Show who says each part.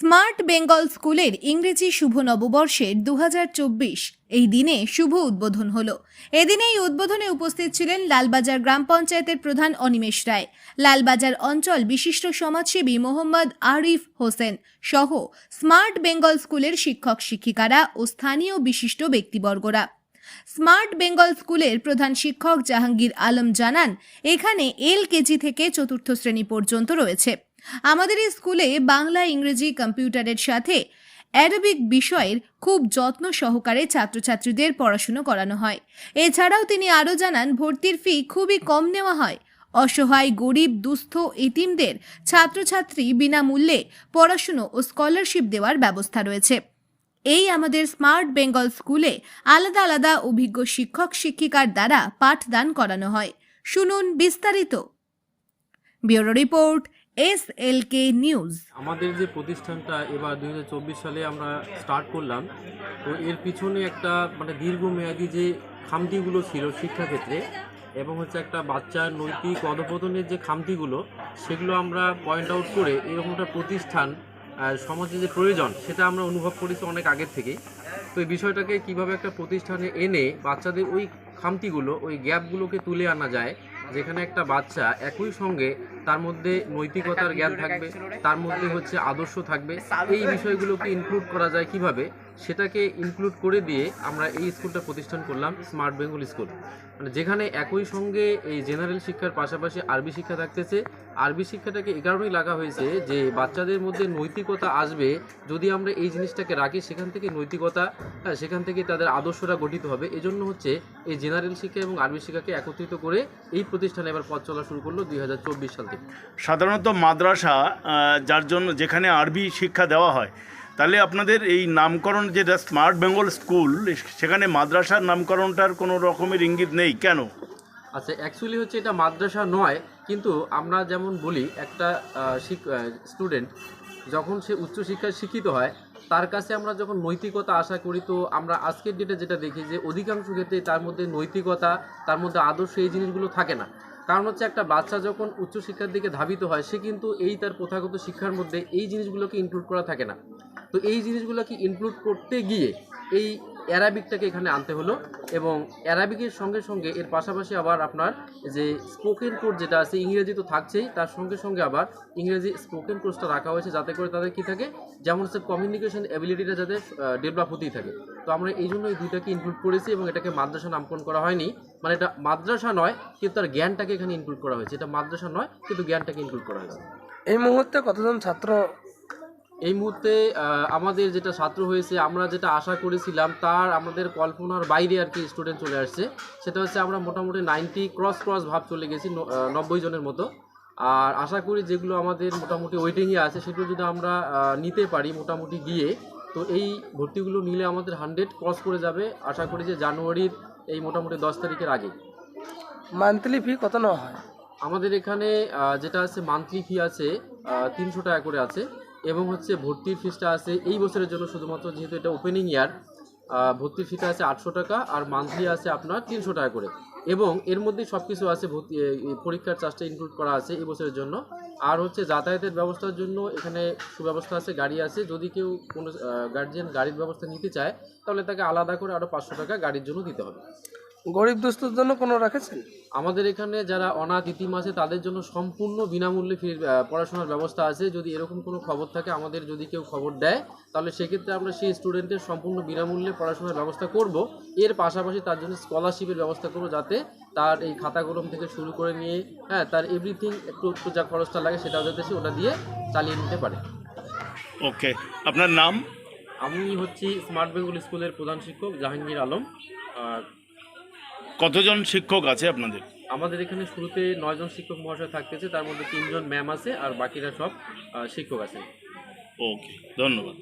Speaker 1: Smart Bengal স্কুলের ইংরেজি শুভ নববর্ষের দু হাজার চব্বিশ এই দিনে শুভ উদ্বোধন হলো। এদিনে এই উদ্বোধনে উপস্থিত ছিলেন লালবাজার গ্রাম পঞ্চায়েতের প্রধান অনিমেষ রায়, লালবাজার অঞ্চল বিশিষ্ট সমাজসেবী মোহাম্মদ আরিফ হোসেন সহ স্মার্ট বেঙ্গল স্কুলের শিক্ষক শিক্ষিকারা ও স্থানীয় বিশিষ্ট ব্যক্তিবর্গরা। স্মার্ট বেঙ্গল স্কুলের প্রধান শিক্ষক জাহাঙ্গীর আলম জানান, এখানে এল কেজি থেকে চতুর্থ শ্রেণি পর্যন্ত রয়েছে। আমাদের এই স্কুলে বাংলা, ইংরেজি, কম্পিউটারের সাথে অ্যারবিক বিষয়ের খুব যত্ন সহকারে ছাত্রছাত্রীদের পড়াশুনো করানো হয়। এছাড়াও তিনি আরও জানান, ভর্তির ফি খুবই কম নেওয়া হয়। অসহায়, গরিব, দুস্থ, এতিমদের ছাত্রছাত্রী বিনামূল্যে পড়াশুনো ও স্কলারশিপ দেওয়ার ব্যবস্থা রয়েছে। এই আমাদের স্মার্ট বেঙ্গল স্কুলে আলাদা আলাদা অভিজ্ঞ শিক্ষক, শিক্ষিকার দ্বারা পাঠদান করানো হয়। শুনুন বিস্তারিত। Bureau report S L K news
Speaker 2: আমাদের যে প্রতিষ্ঠানটা এবার দুই হাজার চব্বিশ সালে আমরা স্টার্ট করলাম, তো এর পিছনে একটা মানে দীর্ঘমেয়াদী যে খামতিগুলো ছিল শিক্ষাক্ষেত্রে এবং হচ্ছে একটা বাচ্চার নৈতিক অধপতনের যে খামতিগুলো, সেগুলো আমরা পয়েন্ট আউট করে এরকম একটা প্রতিষ্ঠান সমাজে যে প্রয়োজন, সেটা আমরা অনুভব করেছি অনেক আগের থেকেই। তো এই বিষয়টাকে কীভাবে একটা প্রতিষ্ঠানে এনে বাচ্চাদের ওই খামতিগুলো, ওই গ্যাপগুলোকে তুলে আনা যায় যেখানে একটা বাচ্চা একই সঙ্গে তার মধ্যে নৈতিকতার জ্ঞান থাকবে, তার মধ্যে হচ্ছে আদর্শ থাকবে। এই বিষয়গুলোকে ইনক্লুড করা যায় কীভাবে? সেটাকে ইনক্লুড করে দিয়ে আমরা এই স্কুলটা প্রতিষ্ঠান করলাম স্মার্ট বেঙ্গল স্কুল মানে যেখানে একই সঙ্গে এই জেনারেল শিক্ষার পাশাপাশি আরবি শিক্ষা থাকতেছে। আরবি শিক্ষাটাকে এই কারণেই লাগা হয়েছে যে বাচ্চাদের মধ্যে নৈতিকতা আসবে যদি আমরা এই জিনিসটাকে রাখি সেখান থেকে নৈতিকতা হ্যাঁ, সেখান থেকে তাদের আদর্শটা গঠিত হবে। এজন্য হচ্ছে এই জেনারেল শিক্ষা এবং আরবি শিক্ষাকে একত্রিত করে এই প্রতিষ্ঠানে এবার পথ চলা শুরু করল দুই সাল থেকে।
Speaker 3: সাধারণত মাদ্রাসা যার জন্য যেখানে আরবি শিক্ষা দেওয়া হয় তাহলে আপনাদের এই নামকরণ যেটা স্মার্ট বেঙ্গল স্কুল, সেখানে মাদ্রাসার নামকরণটার কোনো রকমের ইঙ্গিত নেই, কেন?
Speaker 2: আচ্ছা অ্যাকচুয়ালি হচ্ছে এটা মাদ্রাসা নয়, কিন্তু আমরা যেমন বলি, একটা স্টুডেন্ট যখন সে উচ্চশিক্ষায় শিক্ষিত হয়, তার কাছে আমরা যখন নৈতিকতা আশা করি, তো আমরা আজকের ডেটে যেটা দেখি যে অধিকাংশ ক্ষেত্রে তার মধ্যে নৈতিকতা, তার মধ্যে আদর্শ এই জিনিসগুলো থাকে না। কারণ হচ্ছে একটা বাচ্চা যখন উচ্চশিক্ষার দিকে ধাবিত হয়, সে কিন্তু এই তার প্রথাগত শিক্ষার মধ্যে এই জিনিসগুলোকে ইনক্লুড করা থাকে না। তো এই জিনিসগুলোকে ইনক্লুড করতে গিয়ে এই অ্যারাবিকটাকে এখানে আনতে হলো এবং অ্যারাবিকের সঙ্গে সঙ্গে এর পাশাপাশি আবার আপনার যে স্পোকেন কোর্স যেটা আছে, ইংরেজি তো থাকছেই, তার সঙ্গে সঙ্গে আবার ইংরেজি স্পোকেন কোর্সটা রাখা হয়েছে যাতে করে তাদের কী থাকে, যেমন হচ্ছে কমিউনিকেশন অ্যাবিলিটিটা যাতে ডেভেলপ হতেই থাকে। তো আমরা এই জন্য এই দুইটাকে ইনক্লুড করেছি এবং এটাকে মাদ্রাসা নামকরণ করা হয়নি। মানে এটা মাদ্রাসা নয়, কিন্তু তার জ্ঞানটাকে এখানে ইনক্লুড করা হয়েছে। এটা মাদ্রাসা নয়, কিন্তু জ্ঞানটাকে ইনক্লুড করা হয়েছে।
Speaker 4: এই মুহূর্তে কতজন ছাত্র
Speaker 2: এই মুহূর্তে আমাদের যেটা ছাত্র হয়েছে আমরা যেটা আশা করেছিলাম তার আমাদের কল্পনার বাইরে আর কি স্টুডেন্ট চলে আসছে। সেটা হচ্ছে আমরা মোটামুটি নাইনটি ক্রস ক্রস ভাব চলে গেছি নব্বই জনের মতো। আর আশা করি যেগুলো আমাদের মোটামুটি ওয়েটিংয়ে আছে সেগুলো যদি আমরা নিতে পারি মোটামুটি গিয়ে তো এই ভর্তিগুলো নিলে আমাদের হান্ড্রেড ক্রস করে যাবে। আশা করি যে জানুয়ারির এই মোটামুটি দশ তারিখের আগে।
Speaker 4: মান্থলি ফি কত নেওয়া হয়?
Speaker 2: আমাদের এখানে যেটা আছে মান্থলি ফি আছে তিনশো টাকা করে আছে। এবং হচ্ছে ভর্তির ফিসটা আছে এই বছরের জন্য শুধুমাত্র যেহেতু এটা ওপেনিং ইয়ার ভর্তির ফিটা আছে আটশো টাকা আর মান্থলি আছে আপনার তিনশো টাকা করে। এবং এর মধ্যে সব কিছু আছে, ভর্তি পরীক্ষার চার্জটা ইনক্লুড করা আছে এই বছরের জন্য। আর হচ্ছে যাতায়াতের ব্যবস্থার জন্য এখানে সুব্যবস্থা আছে, গাড়ি আছে। যদি কেউ কোনো গার্জিয়ান গাড়ির ব্যবস্থা নিতে চায়, তাহলে তাকে আলাদা করে আরও পাঁচশো টাকা গাড়ির জন্য দিতে হবে।
Speaker 4: গরিব দুস্থর জন্য কোনো রাখেছেন?
Speaker 2: আমাদের এখানে যারা অনাথ ইতিম আছে তাদের জন্য সম্পূর্ণ বিনামূল্যে ফি আহ, পড়াশোনার ব্যবস্থা আছে। যদি এরকম কোনো খবর থাকে আমাদের যদি কেউ খবর দেয় তাহলে সেক্ষেত্রে আমরা সেই স্টুডেন্টের সম্পূর্ণ বিনামূল্যে পড়াশোনার ব্যবস্থা করব। এর পাশাপাশি তার জন্য স্কলারশিপের ব্যবস্থা করব যাতে তার এই খাতা কলম থেকে শুরু করে নিয়ে হ্যাঁ তার এভরিথিং একটু একটু যা খরচটা লাগে সেটাও যাতে সে ওটা দিয়ে চালিয়ে নিতে পারে।
Speaker 3: ওকে আপনার নাম?
Speaker 2: আমি হচ্ছি স্মার্ট বেঙ্গল স্কুলের প্রধান শিক্ষক জাহাঙ্গীর আলম। আর
Speaker 3: কতজন শিক্ষক আছে আপনাদের?
Speaker 2: আমাদের এখানে শুরুতে নয়জন শিক্ষক মহাশয় থাকতেছে তার মধ্যে তিনজন ম্যাম আছে আর বাকিরা সব আহ, শিক্ষক আছে
Speaker 3: ওকে ধন্যবাদ।